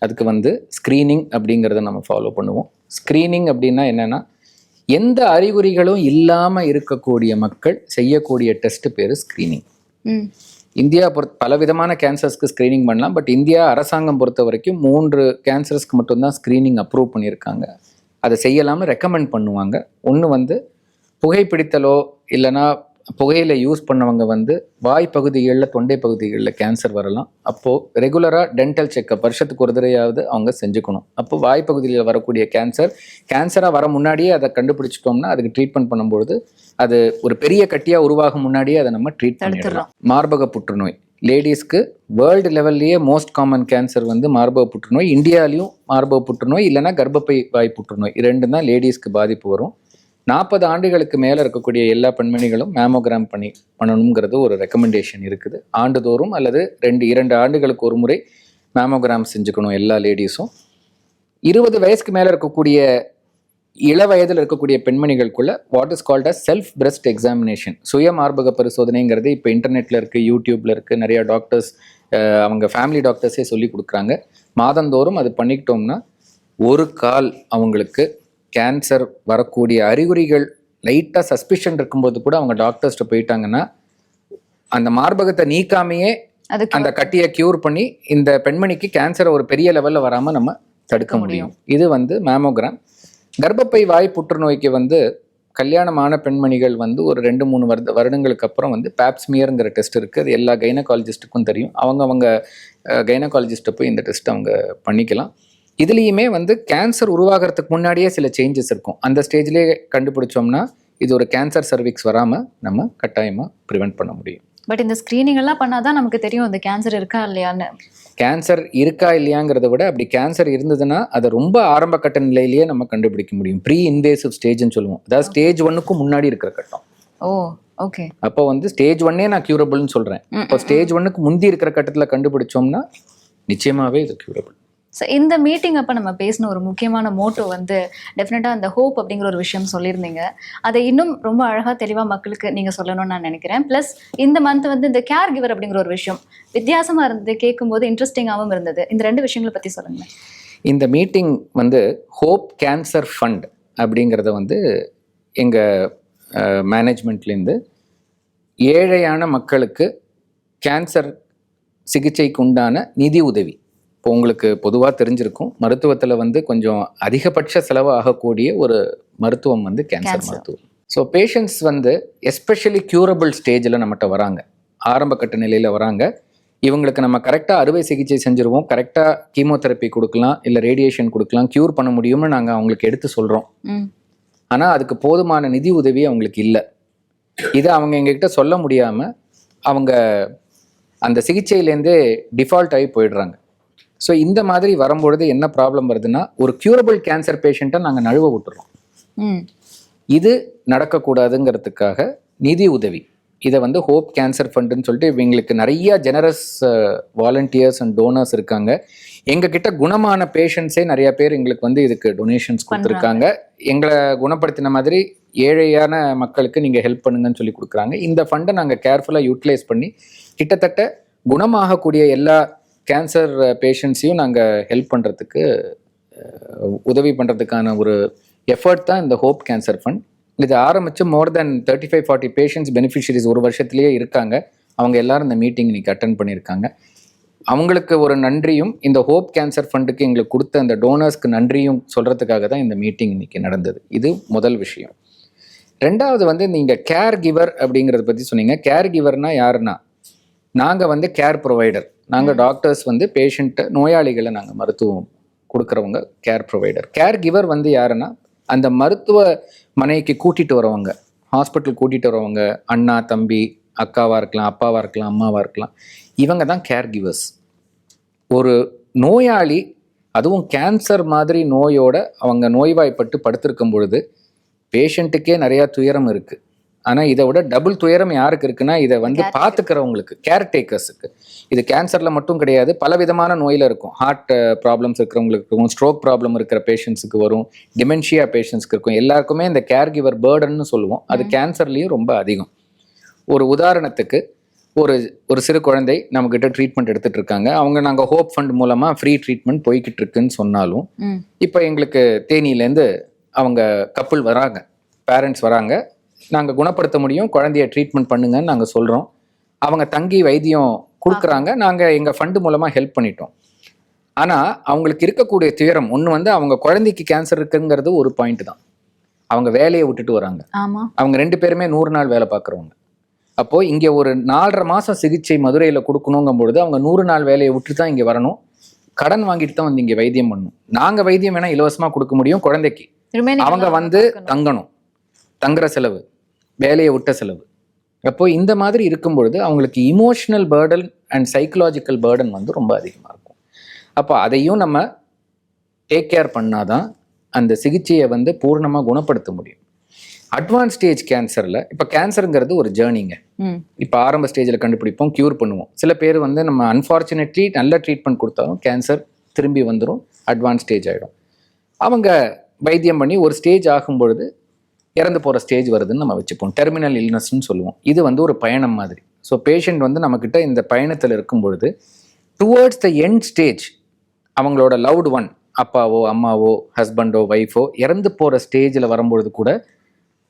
Speaker 2: அதுக்கு வந்து ஸ்க்ரீனிங் அப்படிங்கிறத நம்ம ஃபாலோ பண்ணுவோம். ஸ்க்ரீனிங் அப்படின்னா என்னென்னா எந்த அறிகுறிகளும் இல்லாமல் இருக்கக்கூடிய மக்கள் செய்யக்கூடிய டெஸ்ட் பேர் ஸ்க்ரீனிங்
Speaker 1: ம்.
Speaker 2: இந்தியா பொறுத்த பல விதமான கேன்சர்ஸ்க்கு ஸ்க்ரீனிங் பண்ணலாம். பட் இந்தியா அரசாங்கம் பொறுத்த வரைக்கும் மூன்று கேன்சர்ஸ்க்கு மட்டும்தான் ஸ்க்ரீனிங் அப்ரூவ் பண்ணியிருக்காங்க. அதை செய்யலாம்னு ரெக்கமெண்ட் பண்ணுவாங்க. ஒன்று வந்து புகைப்பிடித்தலோ இல்லைன்னா புகையில யூஸ் பண்ணவங்க வந்து வாய் பகுதிகளில் தொண்டை பகுதிகளில் கேன்சர் வரலாம். அப்போது ரெகுலராக டென்டல் செக்கப் வருஷத்துக்கு ஒரு தடவையாவது அவங்க செஞ்சுக்கணும். அப்போ வாய் பகுதியில் வரக்கூடிய கேன்சர் கேன்சராக வர முன்னாடியே அதை கண்டுபிடிச்சிட்டோம்னா அதுக்கு ட்ரீட்மெண்ட் பண்ணும்பொழுது அது ஒரு பெரிய கட்டியாக உருவாகும் முன்னாடியே அதை நம்ம ட்ரீட் பண்ணிடலாம். மார்பக புற்றுநோய். லேடிஸ்க்கு வேர்ல்டு லெவல்லையே மோஸ்ட் காமன் கேன்சர் வந்து மார்பக புற்றுநோய். இந்தியாலையும் மார்பக புற்றுநோய் இல்லைன்னா கர்ப்பப்பை வாய் புற்றுநோய். இரண்டு தான் லேடிஸ்க்கு பாதிப்பு வரும். நாற்பது ஆண்டுகளுக்கு மேலே இருக்கக்கூடிய எல்லா பெண்மணிகளும் மேமோகிராம் பண்ணி பண்ணணுங்கிறது ஒரு ரெக்கமெண்டேஷன் இருக்குது. ஆண்டுதோறும் அல்லது ரெண்டு இரண்டு ஆண்டுகளுக்கு ஒரு முறை மேமோகிராம் செஞ்சுக்கணும் எல்லா லேடிஸும் இருபது வயசுக்கு மேலே இருக்கக்கூடிய இள வயதில் இருக்கக்கூடிய பெண்மணிகளுக்குள்ள what is called uh self breast examination சுய மார்பக பரிசோதனைங்கிறது இப்போ இன்டர்நெட்டில் இருக்குது யூடியூப்பில் இருக்குது நிறையா டாக்டர்ஸ் அவங்க ஃபேமிலி டாக்டர்ஸே சொல்லி கொடுக்குறாங்க. மாதந்தோறும் அது பண்ணிக்கிட்டோம்னா ஒரு கால் அவங்களுக்கு கேன்சர் வரக்கூடிய அறிகுறிகள் லைட்டாக சஸ்பிஷன் இருக்கும்போது கூட அவங்க டாக்டர்ஸ்ட்ட போயிட்டாங்கன்னா அந்த மார்பகத்தை நீக்காமையே அந்த கட்டியை கியூர் பண்ணி இந்த பெண்மணிக்கு கேன்சரை ஒரு பெரிய லெவலில் வராமல் நம்ம தடுக்க முடியும். இது வந்து மேமோகிராம் கர்ப்பப்பை வாய் புற்றுநோய்க்கு வந்து கல்யாணமான பெண்மணிகள் வந்து ஒரு ரெண்டு மூணு வருட வருடங்களுக்கு அப்புறம் வந்து பேப்ஸ்மியருங்கிற டெஸ்ட் இருக்குது அது எல்லா கைனகாலஜிஸ்ட்டுக்கும் தெரியும். அவங்க அவங்க கைனகாலஜிஸ்ட்டை போய் இந்த டெஸ்ட் அவங்க பண்ணிக்கலாம். இதுலேயுமே வந்து கேன்சர் உருவாகிறதுக்கு முன்னாடியே சில சேஞ்சஸ் இருக்கும். அந்த ஸ்டேஜ்லேயே கண்டுபிடிச்சோம்னா இது ஒரு கேன்சர் சர்விக்ஸ் வராமல் நம்ம கட்டாயமாக ப்ரிவெண்ட் பண்ண முடியும்.
Speaker 1: பட் இந்த ஸ்க்ரீனிங் எல்லாம் பண்ணாதான் நமக்கு தெரியும் இந்த கேன்சர் இருக்கா இல்லையான்னு.
Speaker 2: கேன்சர் இருக்கா இல்லையாங்கிறத விட அப்படி கேன்சர் இருந்ததுன்னா அதை ரொம்ப ஆரம்ப கட்ட நிலையிலேயே நம்ம கண்டுபிடிக்க முடியும். ப்ரீ இன்வேசிவ் ஸ்டேஜ்னு சொல்லுவோம். அதாவது ஸ்டேஜ் ஒன்னுக்கும் முன்னாடி இருக்கிற கட்டம்.
Speaker 1: ஓ ஓகே
Speaker 2: அப்போ வந்து ஸ்டேஜ் ஒன்னே நான் கியூரபிள்னு சொல்றேன். இப்போ ஸ்டேஜ் ஒன்னுக்கு முந்தி இருக்கிற கட்டத்தில் கண்டுபிடிச்சோம்னா நிச்சயமாவே இது கியூரபிள்
Speaker 1: ஸோ இந்த மீட்டிங் அப்போ நம்ம பேசின ஒரு முக்கியமான மோட்டோ வந்து டெஃபினட்டாக அந்த ஹோப் அப்படிங்கிற ஒரு விஷயம் சொல்லியிருந்தீங்க. அதை இன்னும் ரொம்ப அழகாக தெளிவாக மக்களுக்கு நீங்கள் சொல்லணும்னு நான் நினைக்கிறேன். ப்ளஸ் இந்த மந்த் வந்து இந்த கேர் கிவர் அப்படிங்கிற ஒரு விஷயம் வித்தியாசமாக இருந்தது கேட்கும்போது இன்ட்ரெஸ்டிங்காகவும் இருந்தது. இந்த ரெண்டு விஷயங்களை பற்றி சொல்லுங்கள்
Speaker 2: இந்த மீட்டிங் வந்து ஹோப் கேன்சர் ஃபண்ட் அப்படிங்கிறத வந்து எங்கள் மேனேஜ்மெண்ட்லேருந்து ஏழையான மக்களுக்கு கேன்சர் சிகிச்சைக்கு உண்டான நிதி உதவி. இப்போ உங்களுக்கு பொதுவாக தெரிஞ்சிருக்கும். மருத்துவத்தில் வந்து கொஞ்சம் அதிகபட்ச செலவு ஆகக்கூடிய ஒரு மருத்துவம் வந்து கேன்சர். மருத்துவம். ஸோ பேஷண்ட்ஸ் வந்து எஸ்பெஷலி க்யூரபிள் ஸ்டேஜில் நம்மகிட்ட வராங்க. ஆரம்ப கட்ட நிலையில் வராங்க. இவங்களுக்கு நம்ம கரெக்டாக அறுவை சிகிச்சை செஞ்சுருவோம். கரெக்டாக கீமோதெரப்பி கொடுக்கலாம் இல்லை ரேடியேஷன் கொடுக்கலாம் க்யூர் பண்ண முடியும்னு நாங்கள் அவங்களுக்கு எடுத்து சொல்கிறோம் ஆனால் அதுக்கு போதுமான நிதி உதவி அவங்களுக்கு இல்லை. இதை அவங்க எங்ககிட்ட சொல்ல முடியாமல் அவங்க அந்த சிகிச்சையிலேருந்தே டிஃபால்ட் ஆகி போயிடுறாங்க. ஸோ இந்த மாதிரி வரும்பொழுது என்ன ப்ராப்ளம் வருதுன்னா ஒரு கியூரபிள் கேன்சர் பேஷண்ட்டை நாங்கள் நழுவ விட்டுறோம். இது நடக்கக்கூடாதுங்கிறதுக்காக நிதி உதவி. இதை வந்து ஹோப் கேன்சர் ஃபண்டுன்னு சொல்லிட்டு இவங்களுக்கு நிறைய ஜெனரஸ் வாலண்டியர்ஸ் அண்ட் டோனர்ஸ் இருக்காங்க. எங்ககிட்ட குணமான பேஷண்ட்ஸே நிறைய பேர் எங்களுக்கு வந்து இதுக்கு டொனேஷன்ஸ் கொடுத்துருக்காங்க. எங்களை குணப்படுத்தின மாதிரி ஏழையான மக்களுக்கு நீங்கள் ஹெல்ப் பண்ணுங்கன்னு சொல்லி கொடுக்குறாங்க. இந்த ஃபண்டை நாங்கள் கேர்ஃபுல்லாக யூட்டிலைஸ் பண்ணி கிட்டத்தட்ட குணமாகக்கூடிய எல்லா கேன்சர் பேஷண்ட்ஸையும் uh, நாங்கள் ஹெல்ப் பண்ணுறதுக்கு uh, உதவி பண்ணுறதுக்கான ஒரு எஃபர்ட் தான் இந்த ஹோப் கேன்சர் ஃபண்ட் இது ஆரம்பித்து more then thirty five forty patients beneficiaries ஒரு வருஷத்துலேயே இருக்காங்க. அவங்க எல்லாரும் இந்த மீட்டிங் இன்னைக்கு அட்டன் பண்ணியிருக்காங்க. அவங்களுக்கு ஒரு நன்றியும் இந்த ஹோப் கேன்சர் ஃபண்டுக்கு எங்களுக்கு கொடுத்த அந்த டோனர்ஸ்க்கு நன்றியும் சொல்கிறதுக்காக தான் இந்த மீட்டிங் இன்னைக்கு நடந்தது. இது முதல் விஷயம். ரெண்டாவது வந்து நீங்கள் கேர் கிவர் அப்படிங்கிறத பற்றி சொன்னீங்க. கேர் கிவர்னால் யாருன்னா? நாங்கள் வந்து கேர் ப்ரொவைடர் நாங்கள் டாக்டர்ஸ் வந்து பேஷண்ட்டை நோயாளிகளை நாங்கள் மருத்துவம் கொடுக்குறவங்க கேர் ப்ரொவைடர் கேர் கிவர் வந்து யாருன்னா அந்த மருத்துவ மனைக்கு கூட்டிகிட்டு வரவங்க. ஹாஸ்பிட்டல் கூட்டிகிட்டு வரவங்க அண்ணா தம்பி அக்காவாக இருக்கலாம் அப்பாவாக இருக்கலாம் அம்மாவாக இருக்கலாம் இவங்க தான் கேர் கிவர்ஸ் ஒரு நோயாளி அதுவும் கேன்சர் மாதிரி நோயோட அவங்க நோய்வாய்ப்பட்டு படுத்திருக்கும் பொழுது பேஷண்ட்டுக்கே நிறையா துயரம் இருக்குது ஆனால் இதை விட டபுள் துயரம் யாருக்கு இருக்குன்னா இதை வந்து. பார்த்துக்கிறவங்களுக்கு கேர்டேக்கர்ஸுக்கு இது கேன்சரில் மட்டும் கிடையாது பல விதமான நோயில் இருக்கும். ஹார்ட் ப்ராப்ளம்ஸ் இருக்கிறவங்களுக்கு இருக்கும் ஸ்ட்ரோக் ப்ராப்ளம் இருக்கிற பேஷண்ட்ஸுக்கு வரும் டிமென்ஷியா பேஷண்ட்ஸ்க்கு இருக்கும். எல்லாருக்குமே இந்த கேர் கிவர் பேர்டன்னு சொல்லுவோம். அது கேன்சர்லேயும் ரொம்ப அதிகம். ஒரு உதாரணத்துக்கு ஒரு ஒரு சிறு குழந்தை நம்மக்கிட்ட ட்ரீட்மெண்ட் எடுத்துட்டு இருக்காங்க. அவங்க நாங்கள் ஹோப் ஃபண்ட் மூலமாக ஃப்ரீ ட்ரீட்மெண்ட் போய்கிட்டு இருக்குன்னு சொன்னாலும் இப்போ எங்களுக்கு தேனியிலேருந்து அவங்க கப்புள் வராங்க. பேரண்ட்ஸ் வராங்க. நாங்கள் குணப்படுத்த முடியும். குழந்தைய ட்ரீட்மெண்ட் பண்ணுங்கன்னு நாங்கள் சொல்கிறோம் அவங்க தங்கி வைத்தியம் கொடுக்குறாங்க. நாங்கள் எங்கள் ஃபண்டு மூலமாக ஹெல்ப் பண்ணிட்டோம். ஆனால் அவங்களுக்கு இருக்கக்கூடிய துயரம் ஒன்று வந்து அவங்க குழந்தைக்கு கேன்சர் இருக்குங்கிறது ஒரு பாயிண்ட் தான். அவங்க வேலையை விட்டுட்டு வராங்க. அவங்க ரெண்டு பேருமே நூறு நாள் வேலை பார்க்குறவங்க. அப்போது இங்கே ஒரு நாலரை மாதம் சிகிச்சை மதுரையில் கொடுக்கணுங்கும் பொழுது அவங்க நூறு நாள் வேலையை விட்டு தான் இங்கே வரணும். கடன் வாங்கிட்டு தான் வந்து இங்கே வைத்தியம் பண்ணணும் நாங்கள் வைத்தியம் வேணால் இலவசமாக கொடுக்க முடியும் குழந்தைக்கு. அவங்க வந்து. தங்கணும். தங்குற செலவு. வேலையை விட்ட செலவு. அப்போ இந்த மாதிரி இருக்கும் பொழுது அவங்களுக்கு emotional burden and psychological burden வந்து ரொம்ப அதிகமாக இருக்கும். அப்போ அதையும் நம்ம டேக் கேர் பண்ணாதான் அந்த சிகிச்சையை வந்து பூர்ணமாக குணப்படுத்த முடியும். அட்வான்ஸ் ஸ்டேஜ் கேன்சரில் இப்போ கேன்சருங்கிறது ஒரு ஜேர்னிங்க
Speaker 1: ம்.
Speaker 2: இப்போ ஆரம்ப ஸ்டேஜில் கண்டுபிடிப்போம் க்யூர் பண்ணுவோம். சில பேர் வந்து நம்ம அன்ஃபார்ச்சுனேட்லி நல்ல ட்ரீட்மெண்ட் கொடுத்தாலும் கேன்சர் திரும்பி வந்துடும் அட்வான்ஸ் ஸ்டேஜ் ஆகிடும் அவங்க வைத்தியம் பண்ணி ஒரு ஸ்டேஜ் ஆகும் பொழுது இறந்து போகிற ஸ்டேஜ் வருதுன்னு நம்ம வச்சுப்போம். டெர்மினல் இல்னஸ்ன்னு சொல்லுவோம். இது வந்து ஒரு பயணம் மாதிரி. ஸோ பேஷண்ட் வந்து நம்மக்கிட்ட இந்த பயணத்தில் இருக்கும் பொழுது டுவர்ட்ஸ் த எண்ட் ஸ்டேஜ் அவங்களோட லவ்டு ஒன் அப்பாவோ அம்மாவோ ஹஸ்பண்டோ ஒய்ஃபோ இறந்து போகிற ஸ்டேஜில் வரும்பொழுது கூட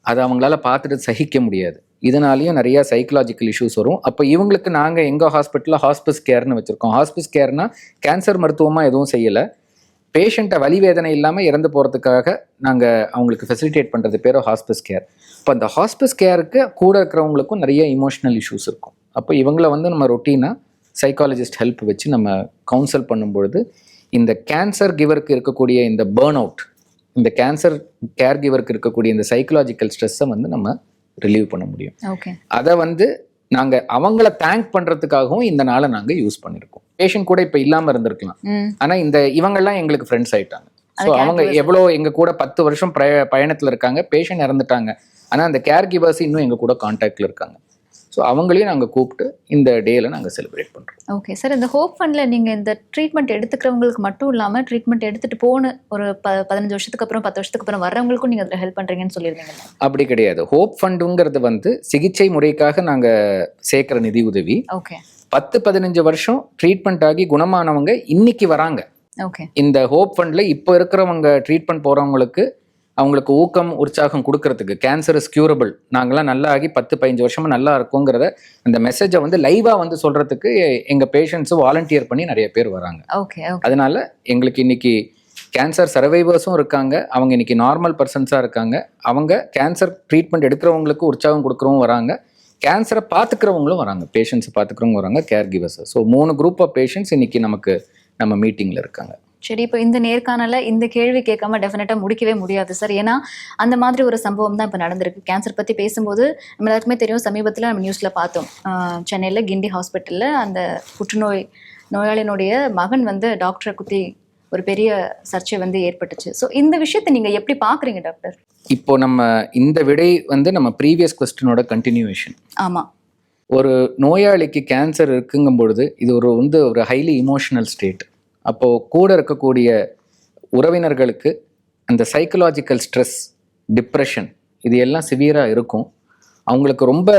Speaker 2: அதை அவங்களால பார்த்துட்டு சகிக்க முடியாது. இதனாலேயும் நிறைய சைக்கலாஜிக்கல் இஷ்யூஸ் வரும். அப்போ இவங்களுக்கு நாங்கள் எங்கள் ஹாஸ்பிட்டலில் ஹாஸ்பிஸ் கேர்னு வச்சுருக்கோம். ஹாஸ்பிஸ் கேர்னால் கேன்சர் மருத்துவமாக எதுவும் செய்யலை. பேஷண்ட்டை வலி வேதனை இல்லாமல் இறந்து போகிறதுக்காக நாங்கள் அவங்களுக்கு ஃபெசிலிட்டேட் பண்ணுறது பேர் ஹாஸ்பிஸ் கேர் இப்போ அந்த ஹாஸ்பிஸ் கேருக்கு கூட இருக்கிறவங்களுக்கும் நிறைய இமோஷனல் இஷ்யூஸ் இருக்கும். அப்போ இவங்கள வந்து நம்ம ரொட்டீனாக சைக்காலஜிஸ்ட் ஹெல்ப் வச்சு நம்ம கவுன்சல் பண்ணும்பொழுது இந்த கேன்சர் கிவருக்கு இருக்கக்கூடிய இந்த பேர்ன் அவுட் இந்த கேன்சர் கேர் கிவருக்கு இருக்கக்கூடிய இந்த சைக்கலாஜிக்கல் ஸ்ட்ரெஸ்ஸை வந்து நம்ம ரிலீவ் பண்ண முடியும்.
Speaker 1: ஓகே
Speaker 2: அதை வந்து நாங்கள் அவங்கள தேங்க் பண்ணுறதுக்காகவும் இந்த நாளை நாங்கள் யூஸ் பண்ணியிருக்கோம் பேஷண்ட் கூட இப்போ இல்லாமல் இருந்திருக்கலாம். ஆனால் இந்த இவங்கெல்லாம் எங்களுக்கு ஃப்ரெண்ட்ஸ் ஆயிட்டாங்க. ஸோ அவங்க. எவ்வளோ எங்கள் கூட பத்து வருஷம் பிரய பயணத்தில் இருக்காங்க பேஷண்ட் இறந்துட்டாங்க. ஆனால் அந்த கேர் கிவர்ஸ் இன்னும் எங்கள் கூட காண்டாக்டில் இருக்காங்க. ஸோ அவங்களையும் நாங்கள் கூப்பிட்டு இந்த டேல நாங்கள் செலிப்ரேட் பண்ணுறோம்
Speaker 1: ஓகே சார் இந்த ஹோப் ஃபண்ட்ல நீங்க இந்த ட்ரீட்மெண்ட் எடுத்துக்கிறவங்களுக்கு மட்டும் இல்லாம ட்ரீட்மெண்ட் எடுத்துட்டு போன ஒரு ப பதினஞ்சு வருஷத்துக்கு அப்புறம் பத்து வருஷத்துக்கு அப்புறம் வர்றவங்களுக்கும் நீங்க அதில் ஹெல்ப் பண்றீங்கன்னு சொல்லியிருந்தீங்க.
Speaker 2: அப்படி கிடையாது. ஹோப் ஃபண்டுங்கிறது வந்து சிகிச்சை முறைக்காக நாங்கள் சேர்க்குற நிதி உதவி.
Speaker 1: ஓகே
Speaker 2: பத்து பதினஞ்சு வருஷம் ட்ரீட்மெண்ட் ஆகி குணமானவங்க இன்னைக்கு வராங்க.
Speaker 1: ஓகே
Speaker 2: இந்த ஹோப் ஃபண்டில் இப்போ இருக்கிறவங்க ட்ரீட்மெண்ட் போகிறவங்களுக்கு அவங்களுக்கு ஊக்கம் உற்சாகம் கொடுக்கறதுக்கு கேன்சர் இஸ் கியூரபிள் நாங்களாம் நல்லா ஆகி பத்து பதினஞ்சு வருஷமா நல்லா இருக்கோங்கிறத அந்த மெசேஜை வந்து லைவாக வந்து சொல்கிறதுக்கு எங்கள் பேஷண்ட்ஸு வாலண்டியர் பண்ணி நிறைய பேர் வராங்க.
Speaker 1: ஓகே ஓகே
Speaker 2: அதனால எங்களுக்கு இன்னைக்கு கேன்சர் சர்வைவர்ஸும் இருக்காங்க. அவங்க இன்னைக்கு நார்மல் பர்சன்ஸாக இருக்காங்க. அவங்க கேன்சர் ட்ரீட்மெண்ட் எடுக்கிறவங்களுக்கு உற்சாகம் கொடுக்குறவங்க வராங்க. கேன்சரை பார்த்துக்கிறவங்களும் வராங்க. பேஷண்ட்ஸை பார்த்துக்கிறவங்க வராங்க கேர் கிவர்ஸ் ஸோ மூணு குரூப் ஆஃப் பேஷண்ட்ஸ் இன்னைக்கு நமக்கு நம்ம மீட்டிங்கில் இருக்காங்க.
Speaker 1: சரி இப்போ இந்த நேர்காணல இந்த கேள்வி கேட்காம டெஃபினட்டா முடிக்கவே முடியாது சார். ஏன்னா அந்த மாதிரி ஒரு சம்பவம் தான் இப்போ நடந்திருக்கு. கேன்சர் பத்தி பேசும்போது நம்ம எல்லாருக்குமே தெரியும். சமீபத்தில் நம்ம நியூஸ்ல பார்த்தோம். சென்னையில கிண்டி ஹாஸ்பிட்டல்ல அந்த புற்றுநோய் நோயாளியினுடைய மகன் வந்து டாக்டரை குத்தி ஒரு பெரிய சர்ச்சை வந்து ஏற்பட்டுச்சு. ஸோ இந்த விஷயத்தை நீங்க எப்படி பாக்குறீங்க டாக்டர்
Speaker 2: இப்போ நம்ம இந்த விடை வந்து நம்ம ப்ரீவியஸ் கொஸ்டினோட கண்டினியூவேஷன்
Speaker 1: ஆமா.
Speaker 2: ஒரு நோயாளிக்கு கேன்சர் இருக்குங்கும் பொழுது இது ஒரு வந்து ஒரு ஹைலி இமோஷனல் ஸ்டேட் அப்போது கூட இருக்கக்கூடிய உறவினர்களுக்கு அந்த சைக்கலாஜிக்கல் ஸ்ட்ரெஸ் டிப்ரெஷன் இது எல்லாம் சிவியராக இருக்கும். அவங்களுக்கு ரொம்ப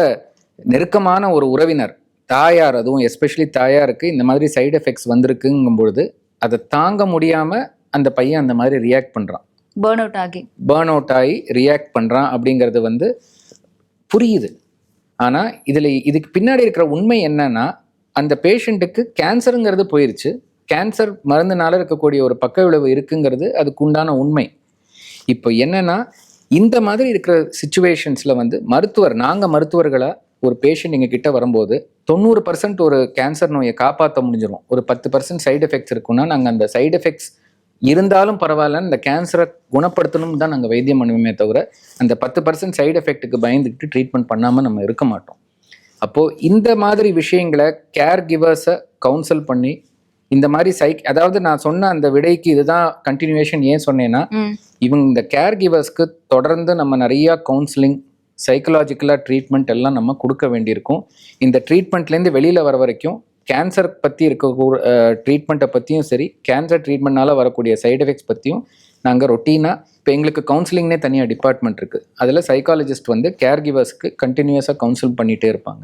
Speaker 2: நெருக்கமான ஒரு உறவினர் தாயார் அதுவும் எஸ்பெஷலி தாயாருக்கு இந்த மாதிரி சைடு எஃபெக்ட்ஸ் வந்திருக்குங்கும் பொழுது அதை தாங்க முடியாமல் அந்த பையன் அந்த மாதிரி ரியாக்ட் பண்ணுறான்
Speaker 1: பேர்ன் அவுட் ஆகி.
Speaker 2: பேர்ன் அவுட் ஆகி ரியாக்ட் பண்ணுறான் அப்படிங்கிறது வந்து புரியுது. ஆனால் இதில் இதுக்கு பின்னாடி இருக்கிற உண்மை என்னன்னா அந்த பேஷண்ட்டுக்கு கேன்சருங்கிறது போயிருச்சு. கேன்சர் மருந்துனால இருக்கக்கூடிய ஒரு பக்க விளைவு இருக்குங்கிறது அதுக்கு உண்டான உண்மை. இப்போ என்னன்னா இந்த மாதிரி இருக்கிற சுச்சுவேஷன்ஸில் வந்து மருத்துவர் நாங்கள் மருத்துவர்களாக ஒரு பேஷண்ட் எங்கள் கிட்ட வரும்போது தொண்ணூறு பர்சன்ட் ஒரு கேன்சர் நோயை காப்பாற்ற முடிஞ்சிடும் ஒரு பத்து பர்சன்ட் சைடு எஃபெக்ட்ஸ் இருக்குன்னா நாங்கள் அந்த சைடு எஃபெக்ட்ஸ் இருந்தாலும் பரவாயில்லன்னு இந்த கேன்சரை குணப்படுத்தணும் தான் நாங்கள் வைத்தியம் பண்ணுவோமே தவிர அந்த பத்து பர்சன்ட் சைடு எஃபெக்ட்டுக்கு பயந்துக்கிட்டு ட்ரீட்மெண்ட் பண்ணாமல் நம்ம இருக்க மாட்டோம். அப்போது இந்த மாதிரி விஷயங்களை கேர் கிவர்ஸை கவுன்சல் பண்ணி இந்த மாதிரி சைக் அதாவது நான் சொன்ன அந்த விடைக்கு இதுதான் கண்டினியூவேஷன் ஏன் சொன்னேன்னா இவங்க இந்த கேர் கிவர்ஸ்க்கு தொடர்ந்து நம்ம நிறையா கவுன்சிலிங் சைக்கலாஜிக்கலாக ட்ரீட்மெண்ட் எல்லாம் நம்ம கொடுக்க வேண்டியிருக்கும். இந்த ட்ரீட்மெண்ட்லேருந்து வெளியில் வர வரைக்கும் கேன்சர் பற்றி இருக்க ட்ரீட்மெண்ட்டை பற்றியும் சரி கேன்சர் ட்ரீட்மெண்ட்னால வரக்கூடிய சைடு எஃபெக்ட்ஸ் பற்றியும் நாங்கள் ரொட்டீனாக இப்போ எங்களுக்கு கவுன்சிலிங்னே தனியாக டிபார்ட்மெண்ட் இருக்குது அதில் சைக்காலஜிஸ்ட் வந்து கேர் கிவர்ஸ்க்கு கண்டினியூஸாக கவுன்சில் பண்ணிகிட்டே இருப்பாங்க.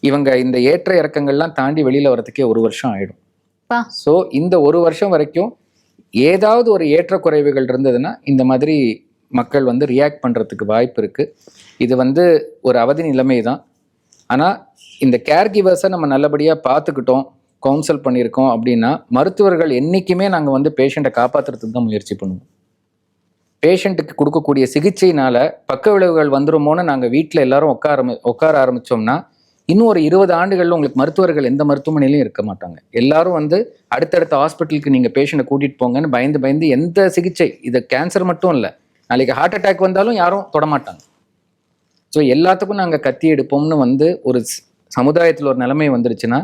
Speaker 2: இவங்க இந்த ஏற்ற இறக்கங்கள்லாம் தாண்டி வெளியில் வரதுக்கே ஒரு வருஷம் ஆகிடும் ஸோ இந்த ஒரு வருஷம் வரைக்கும் ஏதாவது ஒரு ஏற்றக்குறைவுகள் இருந்ததுன்னா இந்த மாதிரி மக்கள் வந்து ரியாக்ட் பண்ணுறதுக்கு வாய்ப்பு இருக்குது இது வந்து ஒரு அவதி நிலைமை தான். ஆனால் இந்த கேர் கிவர்ஸை நம்ம நல்லபடியாக பார்த்துக்கிட்டோம் கவுன்சல் பண்ணியிருக்கோம் அப்படின்னா மருத்துவர்கள் என்றைக்குமே நாங்கள் வந்து பேஷண்ட்டை காப்பாற்றுறதுக்கு தான் முயற்சி பண்ணுவோம். பேஷண்ட்டுக்கு கொடுக்கக்கூடிய சிகிச்சையினால பக்க விளைவுகள் வந்துருமோன்னு நாங்கள் வீட்டில் எல்லாரும் உட்கார உட்கார ஆரம்பித்தோம்னா இன்னும் ஒரு இருபது ஆண்டுகளில் உங்களுக்கு மருத்துவர்கள் எந்த மருத்துவமனையிலும் இருக்க மாட்டாங்க. எல்லாரும் வந்து அடுத்தடுத்த ஹாஸ்பிட்டலுக்கு நீங்கள் பேஷண்ட்டை கூட்டிகிட்டு போங்கன்னு பயந்து பயந்து எந்த சிகிச்சை இது கேன்சர் மட்டும் இல்லை. நாளைக்கு ஹார்ட் அட்டாக் வந்தாலும் யாரும் தொடமாட்டாங்க. ஸோ எல்லாத்துக்கும் நாங்கள் கத்தி எடுப்போம்னு வந்து ஒரு சமுதாயத்தில் ஒரு நிலைமை வந்துருச்சுன்னா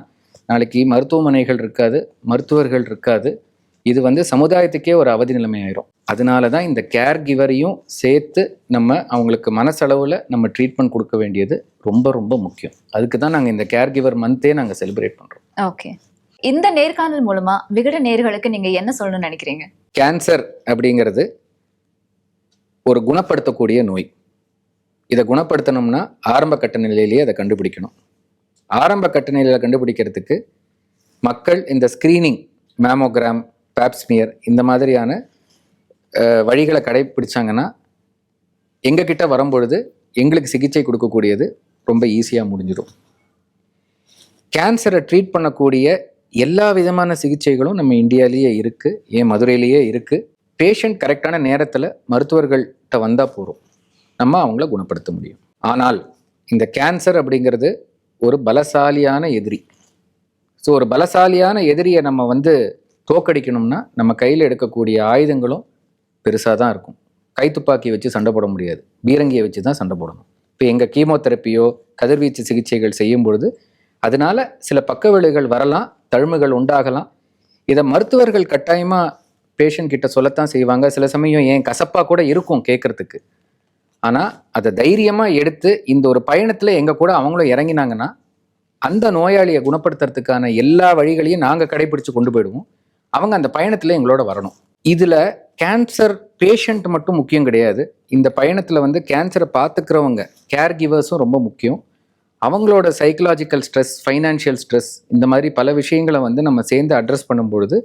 Speaker 2: நாளைக்கு மருத்துவமனைகள் இருக்காது மருத்துவர்கள் இருக்காது. இது வந்து சமுதாயத்துக்கே ஒரு அவதி நிலைமை ஆயிரும் அதனால தான் இந்த கேர் கிவரையும் சேர்த்து நம்ம அவங்களுக்கு மனசளவில் நம்ம ட்ரீட்மெண்ட் கொடுக்க வேண்டியது ரொம்ப ரொம்ப முக்கியம். அதுக்கு தான் நாங்கள் இந்த கேர் கிவர் மந்தே நாங்கள் செலிப்ரேட் பண்ணுறோம்
Speaker 1: ஓகே. இந்த நேர்காணல் மூலமா விகட நேர்களுக்கு நீங்க என்ன சொல்லணும்னு நினைக்கிறீங்க?
Speaker 2: கேன்சர் அப்படிங்கிறது ஒரு குணப்படுத்தக்கூடிய நோய். இதை குணப்படுத்தணும்னா ஆரம்ப கட்ட நிலையிலேயே அதை கண்டுபிடிக்கணும். ஆரம்ப கட்ட நிலையில் கண்டுபிடிக்கிறதுக்கு மக்கள் இந்த ஸ்க்ரீனிங் மேமோகிராம் பேப்ஸ்மியர் இந்த மாதிரியான வழிகளை கடைப்பிடிச்சாங்கன்னா எங்ககிட்ட வரும்பொழுது எங்களுக்கு சிகிச்சை கொடுக்கக்கூடியது ரொம்ப ஈஸியாக முடிஞ்சிடும். கேன்சரை ட்ரீட் பண்ணக்கூடிய எல்லா விதமான சிகிச்சைகளும் நம்ம இந்தியாவிலேயே இருக்குது ஏன் மதுரையிலேயே இருக்குது பேஷண்ட் கரெக்டான நேரத்தில் மருத்துவர்கள்ட்ட வந்தால் போகிறோம் நம்ம அவங்கள குணப்படுத்த முடியும். ஆனால் இந்த கேன்சர் அப்படிங்கிறது ஒரு பலசாலியான எதிரி. ஸோ ஒரு பலசாலியான எதிரியை நம்ம வந்து தோக்கடிக்கணும்னா நம்ம கையில் எடுக்கக்கூடிய ஆயுதங்களும் பெருசாக தான் இருக்கும். கைத்துப்பாக்கி வச்சு சண்டை போட முடியாது. பீரங்கியை வச்சு தான் சண்டை போடணும். இப்போ எங்கள் கீமோதெரப்பியோ கதிர்வீச்சு சிகிச்சைகள் செய்யும் பொழுது அதனால சில பக்க விளைவுகள் வரலாம் தழும்புகள் உண்டாகலாம். இதை மருத்துவர்கள் கட்டாயமாக பேஷண்ட் கிட்ட சொல்லத்தான் செய்வாங்க. சில சமயம் ஏன் கசப்பாக கூட இருக்கும் கேட்கறதுக்கு ஆனால் அதை தைரியமாக எடுத்து இந்த ஒரு பயணத்தில் எங்கள் கூட அவங்களும் இறங்கினாங்கன்னா அந்த நோயாளியை குணப்படுத்துறதுக்கான எல்லா வழிகளையும் நாங்கள் கடைபிடிச்சு கொண்டு போயிடுவோம். அவங்க அந்த பயணத்தில் எங்களோட வரணும். இதில் கேன்சர் பேஷண்ட் மட்டும் முக்கியம் கிடையாது. இந்த பயணத்தில் வந்து கேன்சரை பார்த்துக்கிறவங்க கேர் கிவர்ஸும் ரொம்ப முக்கியம். அவங்களோட சைக்கலாஜிக்கல் ஸ்ட்ரெஸ் ஃபைனான்ஷியல் ஸ்ட்ரெஸ் இந்த மாதிரி பல விஷயங்களை வந்து நம்ம சேர்ந்து அட்ரஸ் பண்ணும்பொழுது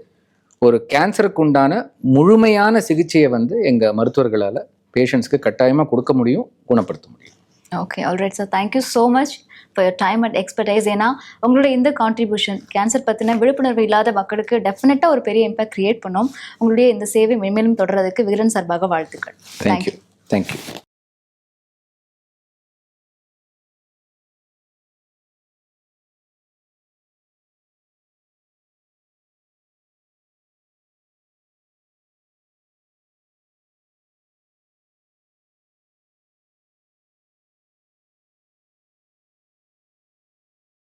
Speaker 2: ஒரு கேன்சருக்கு உண்டான முழுமையான சிகிச்சையை வந்து எங்கள் மருத்துவர்களால் பேஷண்ட்ஸ்க்கு கட்டாயமாக கொடுக்க முடியும் குணப்படுத்த முடியும்.
Speaker 1: Okay alright sir thank you so much for your time and expertise ஏன்னா உங்களுடைய இந்த கான்ட்ரிபியூஷன் கேன்சர் பற்றின விழிப்புணர்வு இல்லாத மக்களுக்கு டெஃபினட்டாக ஒரு பெரிய இம்பாக்ட் கிரியேட் பண்ணோம். உங்களுடைய இந்த சேவை மென்மேலும் தொடர்றதுக்கு விகடன் சார்பாக வாழ்த்துக்கள்.
Speaker 2: Thank you thank you